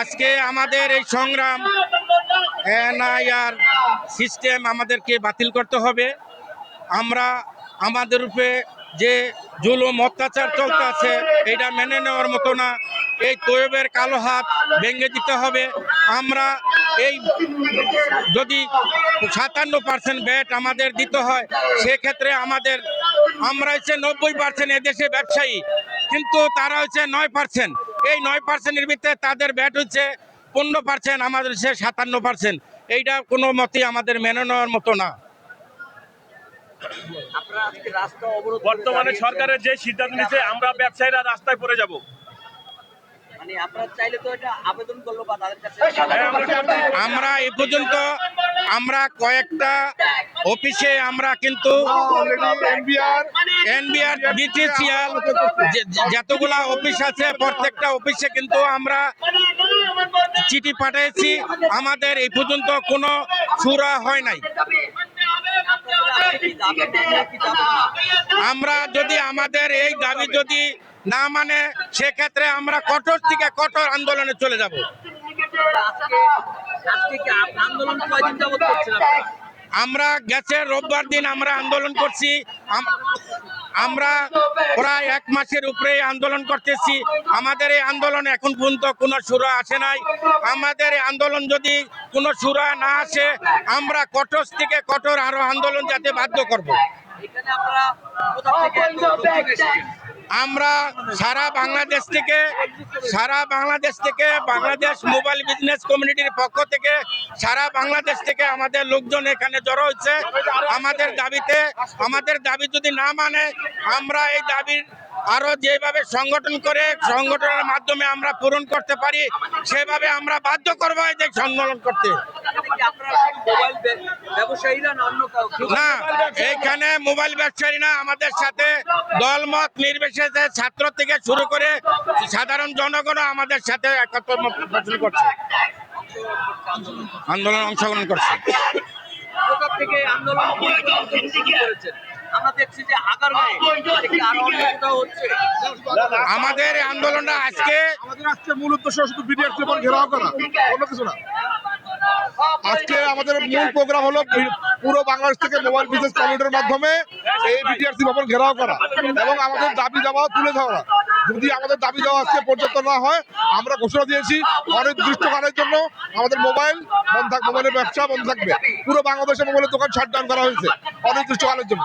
আজকে আমাদের এই সংগ্রাম, এনআইআর সিস্টেম আমাদেরকে বাতিল করতে হবে। আমরা আমাদের উপরে যে জুলুম, অত্যাচার চলতে আছে, এটা মেনে নেওয়ার মতো না। এই তৈবের কালো হাত ভেঙে দিতে হবে। আমরা এই যদি সাতান্ন পার্সেন্ট ব্যাট আমাদের দিতে হয়, সেক্ষেত্রে আমাদের আমরা হচ্ছে নব্বই পার্সেন্ট এদেশে ব্যবসায়ী কিন্তু তারা হচ্ছে নয় পার্সেন্ট এই নয় পার্সেন্টের ভিতরে তাদের ব্যাট হচ্ছে পনেরো পার্সেন্ট আমাদের হচ্ছে সাতান্ন পার্সেন্ট এইটা কোনো মতেই আমাদের মেনে নেওয়ার মতো না। বর্তমানে সরকারের যে সিদ্ধান্ত নিচ্ছে আমরা ব্যবসায়ীরা রাস্তায় পড়ে যাব। মানে আপনারা চাইলে তো এটা আবেদন করল বা তাদের কাছে হ্যাঁ, আমরা এ পর্যন্ত আমরা কয়েকটা অফিসে আমরা কিন্তু এনবিআর বিটিসিএল যতগুলা অফিস আছে, প্রত্যেকটা অফিসে কিন্তু আমরা চিঠি পাঠিয়েছি। আমাদের এই পর্যন্ত কোনো সুরা হয় নাই। আমরা যদি আমাদের এই দাবি যদি না মানে সেক্ষেত্রে আমরা কঠোর থেকে কঠোর আন্দোলনে চলে যাব। আমরা গেছে রোববার দিন আমরা আন্দোলন করছি। আমরা প্রায় এক মাসের উপরে আন্দোলন করতেছি। আমাদের এই আন্দোলন এখন পর্যন্ত কোনো সুরা আসে নাই। আমাদের আন্দোলন যদি কোনো সুরা না আসে আমরা কঠোর থেকে কঠোর আরও আন্দোলন যাতে বাধ্য করব। এখানে আপনারা আমরা সারা বাংলাদেশ থেকে, সারা বাংলাদেশ থেকে, বাংলাদেশ মোবাইল বিজনেস কমিউনিটির পক্ষ থেকে, সারা বাংলাদেশ থেকে আমাদের লোকজন এখানে জড়ো হচ্ছে আমাদের দাবিতে, আমাদের দাবি যদি না মানে আমরা এই দাবির আরও যেভাবে সংগঠন করে, সংগঠনের মাধ্যমে আমরা পূরণ করতে পারি, সেভাবে আমরা বাধ্য করব যে সম্মেলন করতে। না এইখানে মোবাইল ব্যবসায়ী না আমাদের সাথে দলমত নির্বিশেষে ছাত্র থেকে শুরু করে সাধারণ জনগণও আমাদের সাথে একত্র পোষণ করছে আন্দোলন অংশগ্রহণ করছে। থেকে আন্দোলন কি পর্যন্ত শুরু করেছেন? আমরা দেখছি যে আগারগাঁয়ে একটি আরও অন্য কোথাও হচ্ছে। আমাদের আন্দোলনটা আজকে আমাদের আজকে মূল উদ্দেশ্য শুধু বিডিআরসি উপর ঘেরাও করা অন্য কিছু না। আজকে আমাদের মূল প্রোগ্রাম হলো পুরো বাংলাদেশ থেকে মোবাইল বিজনেস কমিটির মাধ্যমে এই বিটিআরসি ভবন ঘেরাও করা এবং আমাদের দাবি দেওয়া তুলে ধরা। যদি আমাদের দাবি দেওয়া আজকে পর্যন্ত না হয়, আমরা ঘোষণা দিয়েছি অনির্দিষ্টকালের জন্য আমাদের মোবাইল বন্ধ থাকবে মোবাইলের ব্যবসা বন্ধ থাকবে। পুরো বাংলাদেশে মোবাইলের দোকান শাটডাউন করা হয়েছে অনির্দিষ্টকালের জন্য।